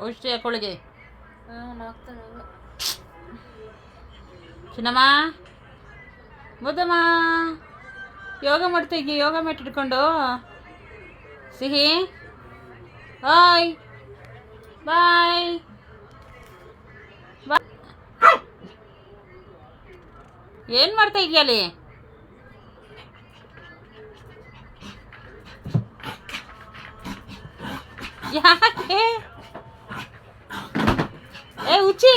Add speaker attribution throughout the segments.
Speaker 1: ಔಷಧಿ ಹಾಕೊಳ್ಳಿಗೆ. ಚಿನ್ನಮ್ಮ. ಮುದ್ದಮ್ಮ. ಯೋಗ ಮಾಡ್ತಾ ಯೋಗ ಮ್ಯಾಟ್ ಇಟ್ಕೊಂಡು ಸಿಹಿ. ಹಾಯ್. ಬಾಯ್. ಬಾ. ಏನು ಮಾಡ್ತಾ ಇದೆಯಾ ಅಲ್ಲಿ? ಯಾಕೆ? ಏ ಉಚ್ಚಿ.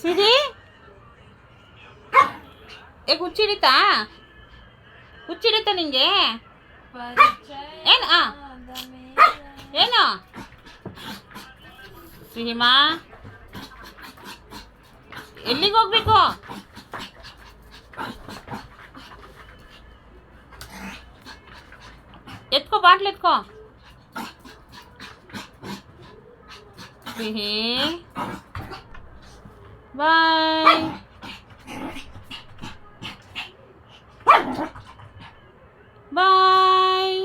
Speaker 1: ಸಿರಿ. ಏ ಹುಚ್ಚಿಡಿತಾ ಹುಚ್ಚಿಡಿತಾ ನಿಂಗೆ? ಏನು, ಆ? ಏನು? ಸಿಹಿಮಾ ಎಲ್ಲಿಗೆ ಹೋಗ್ಬೇಕು? ಎತ್ಕೋ, ಬಾಟ್ಲು ಸಿಹಿ ಬಾಯ್ ಬಾಯ್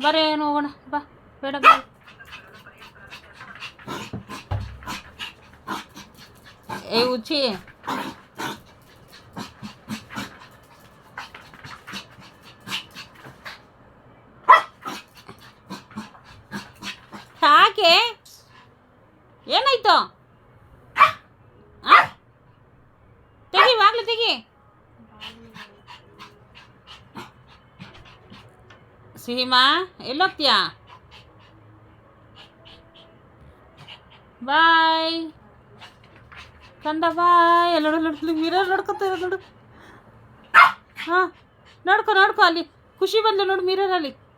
Speaker 1: ಬರೇನು ಹೋಗೋಣ ಬಾ ಬೇಡ ಬೇಡ ಏ ಉಚ್ಚಿ ಯಾಕೆ? ಏನಾಯ್ತು? ಆ? ತೆಗಿ ಬಾಗ್ಲು ತೆಗಿ. ಸಿಹಿಮಾ, ಎಲ್ಲೋಗ್ತೀಯಾ? ಬಾಯ್. ಕಂದ, ಬಾಯ್. ಎಲ್ಲ ನೋಡು ಮಿರರ್ ನೋಡ್ಕೊತ ಇರೋದು ನೋಡು. ಹಾಂ ನೋಡ್ಕೊ ನೋಡ್ಕೊ ಅಲ್ಲಿ. ಖುಷಿ ಬಂದ್ಲು ನೋಡು ಮಿರರಲ್ಲಿ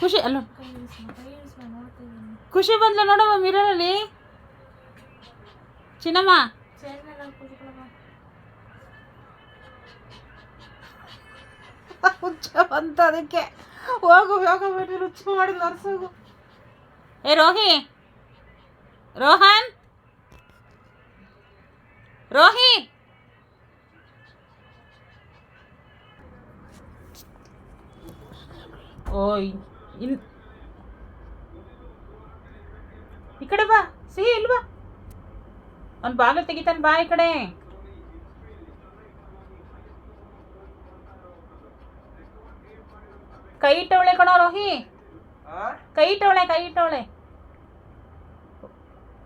Speaker 1: ಖುಷಿ ಅಲ್ಲ. ಖುಷಿ ಬಂದ್ಲು ನೋಡಮ್ಮ ಮಿರರಲ್ಲಿ. ಚಿನ್ನಮ್ಮ. ಹುಚ್ಚ ಬಂತ ಅದಕ್ಕೆ. ಹೋಗು ಯೋಗ ಮಾಡಿ ರುಚಿ ಮಾಡಿ ನರ್ಸೋಗು. ಏ ರೋಹಿ. ರೋಹನ್. ರೋಹಿ. ಓಯ್. ಇನ್ ಈ ಕಡೆ ಬಾ ಸಿಹಿ ಇಲ್ಲಿ ಬಾ. ಅವ್ನು ಬಾಗಿಲು ತೆಗಿತಾನೆ ಬಾ ಈ ಕಡೆ. ಕೈ ಇಟ್ಟವಳೆ ಕಣೋ ರೋಹಿ. ಕೈ ಇಟ್ಟವಳೆ ಕೈ ಇಟ್ಟವಳೆ.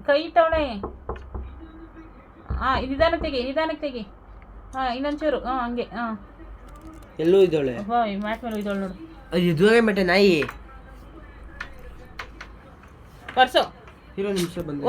Speaker 1: ಕೈ ಇಟ್ಟವಳೆ. ಹಾಂ ನಿಧಾನಕ್ಕೆ ತೆಗಿ ನಿಧಾನಕ್ಕೆ ತೆಗಿ. ಹಾಂ ಇನ್ನೊಂಚೂರು ಹಾಂ ಹಂಗೆ ಹಾಂ.
Speaker 2: ಎಲ್ಲೂ ಇದ್ದಾಳೆ
Speaker 1: ಮ್ಯಾಟ್ ಮೇಲೆ ಇದ್ದಾಳೆ ನೋಡು.
Speaker 2: ಇದು ನಾಯಿ.
Speaker 1: ಪರ್ಸು
Speaker 2: ಇರೋ ನಿಮಿಷ ಬಂದೆ